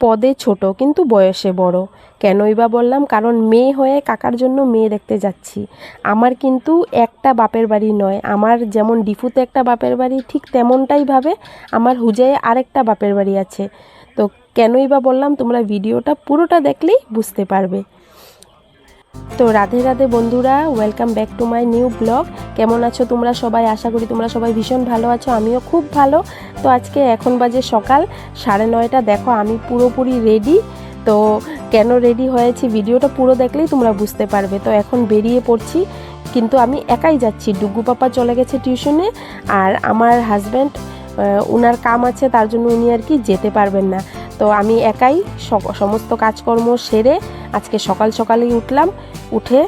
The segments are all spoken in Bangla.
পদে ছোট, কিন্তু বয়সে বড়। কেনই বা বললাম, কারণ মেয়ে হয়ে কাকার জন্য মেয়ে দেখতে যাচ্ছি। আমার কিন্তু একটা বাপের বাড়ি নয়। আমার যেমন ডিফুতে একটা বাপের বাড়ি, ঠিক তেমনটাই ভাবে আমার হুজায় আরেকটা বাপের বাড়ি আছে। তো কেনই বা বললাম, তোমরা ভিডিওটা পুরোটা দেখলেই বুঝতে পারবে। তো রাধে রাধে বন্ধুরা welcome back to my new blog কেমন আছো তোমরা সবাই? আশা করি তোমরা সবাই ভীষণ ভালো আছো, আমিও খুব ভালো। তো আজকে এখন বাজে সকাল, সাড়ে নয়টা। দেখো, আমি পুরোপুরি রেডি তো কেন রেডি হয়েছি? ভিডিওটা পুরো দেখলেই তোমরা বুঝতে পারবে। তো এখন বেরিয়ে পড়ছি। কিন্তু আমি একাই যাচ্ছি। ডুগু পাপা চলে গেছে টিউশনে আর আমার হাজব্যান্ড ওনার কাম আছে, তার জন্য উনি আর কি যেতে পারবেন না। তো আমি একাই সমস্ত কাজকর্ম সেরে আজকে সকাল সকালেই উঠলাম, উঠে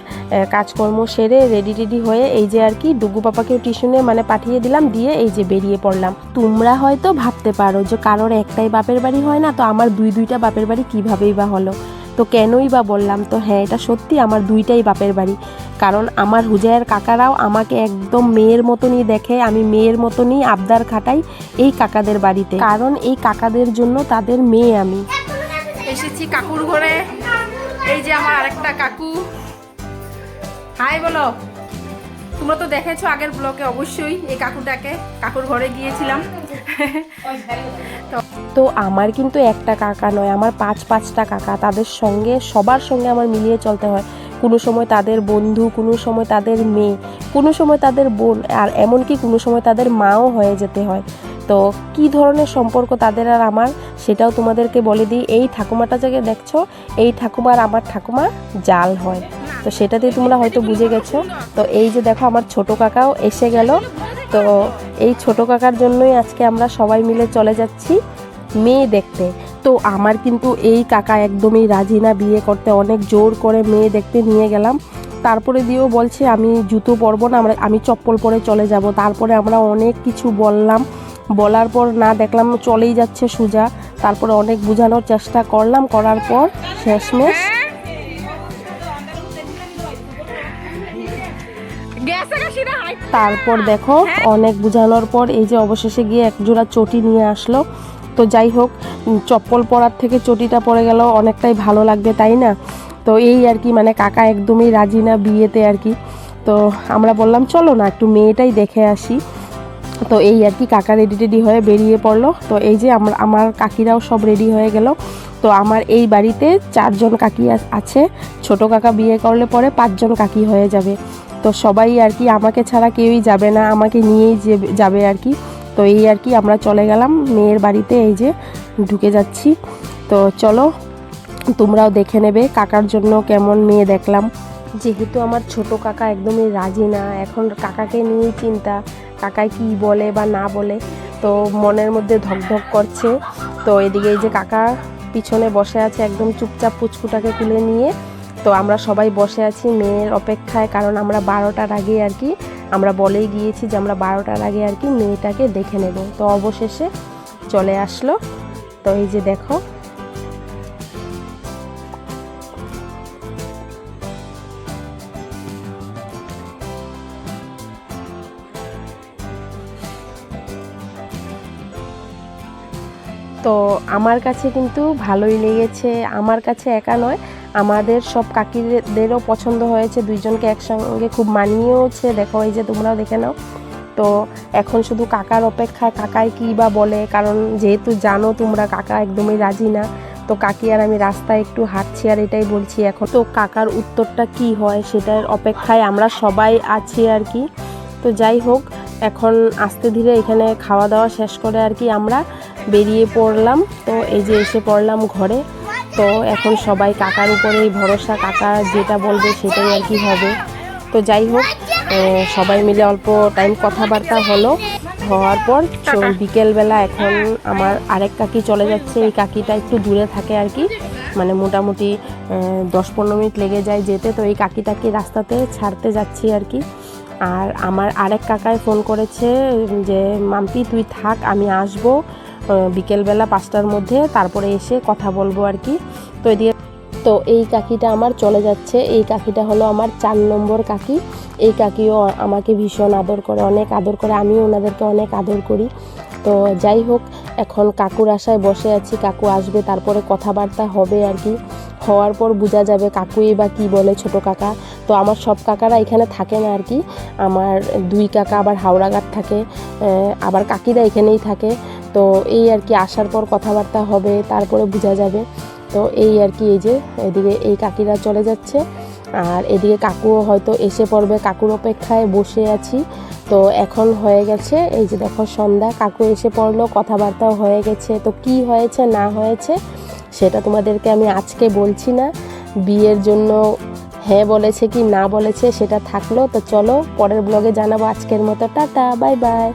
কাজকর্ম সেরে রেডি টেডি হয়ে এই যে আর কি ডুগু পাপাকেও টিউশনে মানে পাঠিয়ে দিলাম, দিয়ে এই যে বেরিয়ে পড়লাম। তোমরা হয়তো ভাবতে পারো যে কারোর একটাই বাপের বাড়ি হয় না, তো আমার দুই দুইটা বাপের বাড়ি কীভাবেই বা হলো? তো কেনই বা বললাম, তো হ্যাঁ এটা সত্যি আমার দুইটাই বাপের বাড়ি। কারণ আমার হুজায়ের কাকারাও আমাকে একদম মেয়ের মতনই দেখে, আমি মেয়ের মতনই আবদার খাটাই এই কাকাদের বাড়িতে। কারণ এই কাকাদের জন্য তাদের মেয়ে আমি। এসেছি কাকুর ঘরে। এই যে আমার আরেকটা কাকু। হাই বলো। তোমরা তো দেখেছ আগের ব্লকে অবশ্যই এই কাকুটাকে। কাকুর ঘরে গিয়েছিলাম। তো আমার কিন্তু একটা কাকা নয়, আমার পাঁচ পাঁচটা কাকা। তাদের সঙ্গে, সবার সঙ্গে আমার মিলিয়ে চলতে হয়। কোনো সময় তাদের বন্ধু, কোনো সময় তাদের মেয়ে, কোনো সময় তাদের বোন, আর এমনকি কোনো সময় তাদের মাও হয়ে যেতে হয়। তো কি ধরনের সম্পর্ক তাদের আর আমার, সেটাও তোমাদেরকে বলে দিই। এই ঠাকুমাটা থেকে দেখছ, এই ঠাকুমা আর আমার ঠাকুমা জাল হয়। তো সেটাতে তোমরা হয়তো বুঝে গেছো। তো এই যে দেখো আমার ছোট কাকাও এসে গেল। তো এই ছোট কাকার জন্যই আজকে আমরা সবাই মিলে চলে যাচ্ছি মেয়ে দেখতে। তো আমার কিন্তু এই কাকা একদমই রাজি না, বিয়ে করতে অনেক জোর করে মেয়ে দেখতে নিয়ে গেলাম। তারপরে দিয়েও বলছে, আমি জুতো পরবো না, আমরা, আমি চপ্পল পরে চলে যাব। তারপরে আমরা অনেক কিছু বললাম। বলার পর না দেখলাম চলেই যাচ্ছে সুজা। তারপরে অনেক বোঝানোর চেষ্টা করলাম, করার পর শেষমেশ তারপর দেখো অনেক বোঝানোর পর এই যে অবশেষে গিয়ে এক জোড়া চটি নিয়ে আসলো। তো যাই হোক চপ্পল পরার থেকে চটিটা পরে গেল, অনেকটাই ভালো লাগবে, তাই না? তো এই আর কি মানে কাকা একদমই রাজি না বিয়েতে আর কি। তো আমরা বললাম, চলো না, একটু মেয়েটাই দেখে আসি। তো এই আর কি কাকা রেডি টেডি হয়ে বেরিয়ে পড়ল। তো এই যে আমার আমার কাকিরাও সব রেডি হয়ে গেল। তো আমার এই বাড়িতে চারজন কাকি আছে। ছোট কাকা বিয়ে করলে পরে পাঁচজন কাকি হয়ে যাবে। তো সবাই আর কি আমাকে ছাড়া কেউই যাবে না, আমাকে নিয়েই যে- যাবে আর কি। তো এই আর কি আমরা চলে গেলাম। মেয়ের বাড়িতে এই যে ঢুকে যাচ্ছি। তো চলো, তোমরাও দেখে নেবে কাকার জন্য কেমন মেয়ে দেখলাম। যেহেতু আমার ছোট কাকা একদমই রাজি না, এখন কাকাকে নিয়েই চিন্তা। কাকাই কি বলে বা না বলে, তো মনের মধ্যে ধকধক করছে। তো এদিকে এই যে কাকা পিছনে বসে আছে, একদম চুপচাপ পুচকুটাকে তুলে নিয়ে। তো আমরা সবাই বসে আছি মেয়ের অপেক্ষায়, কারণ আমরা বারোটার আগে আর কি, আমরা বলেই গিয়েছি যে আমরা বারোটার আগে আর কি মেয়েটাকে দেখে নেব। তো অবশেষে চলে আসলো। তো এই যে দেখো তো আমার কাছে কিন্তু ভালোই লেগেছে। আমার কাছে একা নয়, আমাদের সব কাকিদেরও পছন্দ হয়েছে। দুইজনকে একসঙ্গে খুব মানিয়েওছে। দেখো, এই যে তোমরাও দেখে নাও। তো এখন শুধু কাকার অপেক্ষায় কাকাই কী বা বলে? কারণ যেহেতু জানো তোমরা, কাকা একদমই রাজি না। তো কাকি আর আমি রাস্তায় একটু হাঁটছি আর এটাই বলছি এখন। তো কাকার উত্তরটা কি হয়, সেটার অপেক্ষায় আমরা সবাই আছি আর কি। তো যাই হোক এখন আস্তে ধীরে এখানে খাওয়া দাওয়া শেষ করে আর কি আমরা বেরিয়ে পড়লাম। তো এই যে এসে পড়লাম ঘরে তো এখন সবাই কাকার উপরেই ভরসা কাকা যেটা বলবে সেটাই আর কি হবে। তো যাই হোক সবাই মিলে অল্প টাইম কথাবার্তা হলো। হওয়ার পর তো বিকেলবেলা এখন আমার আরেক কাকি চলে যাচ্ছে। এই কাকিটা একটু দূরে থাকে আর কি। মানে মোটামুটি দশ পনেরো মিনিট লেগে যায় যেতে। তো এই কাকিটাকে রাস্তাতে ছাড়তে যাচ্ছি আর কি। আর আমার আরেক কাকায় ফোন করেছে যে, মাম্পি, তুই থাক, আমি আসব বিকেলবেলা পাঁচটার মধ্যে, তারপরে এসে কথা বলব আর কি। তো এদিকে, তো এই কাকিটা আমার চলে যাচ্ছে। এই কাকিটা হলো আমার চার নম্বর কাকি। এই কাকিও আমাকে ভীষণ আদর করে, অনেক আদর করে। আমিও ওনাদেরকে অনেক আদর করি। তো যাই হোক, এখন কাকুর আশায় বসে আছি। কাকু আসবে, তারপরে কথাবার্তা হবে আর কি। হওয়ার পর বোঝা যাবে কাকুই বা কি বলে ছোট কাকা। তো আমার সব কাকারা এখানে থাকে না আর কি। আমার দুই কাকা আবার হাওড়াঘাট থাকে আবার কাকিরা এখানেই থাকে। তো এই আর কি আসার পর কথাবার্তা হবে, তারপরে বোঝা যাবে। তো এই আর কি এই যে, এদিকে এই কাকিরা চলে যাচ্ছে। আর এদিকে কাকুও হয়তো এসে পড়বে, কাকুর অপেক্ষায় বসে আছি। তো এখন হয়ে গেছে, এই যে দেখো সন্ধ্যা, কাকু এসে পড়ল, কথাবার্তাও হয়ে গেছে। তো কি হয়েছে, না হয়েছে সেটা তোমাদেরকে আমি আজকে বলছি না। বিয়ের জন্য হ্যাঁ বলেছে কি না বলেছে সেটা থাকল। তো চলো পরের ব্লগে জানাব আজকের মতো। Tata bye bye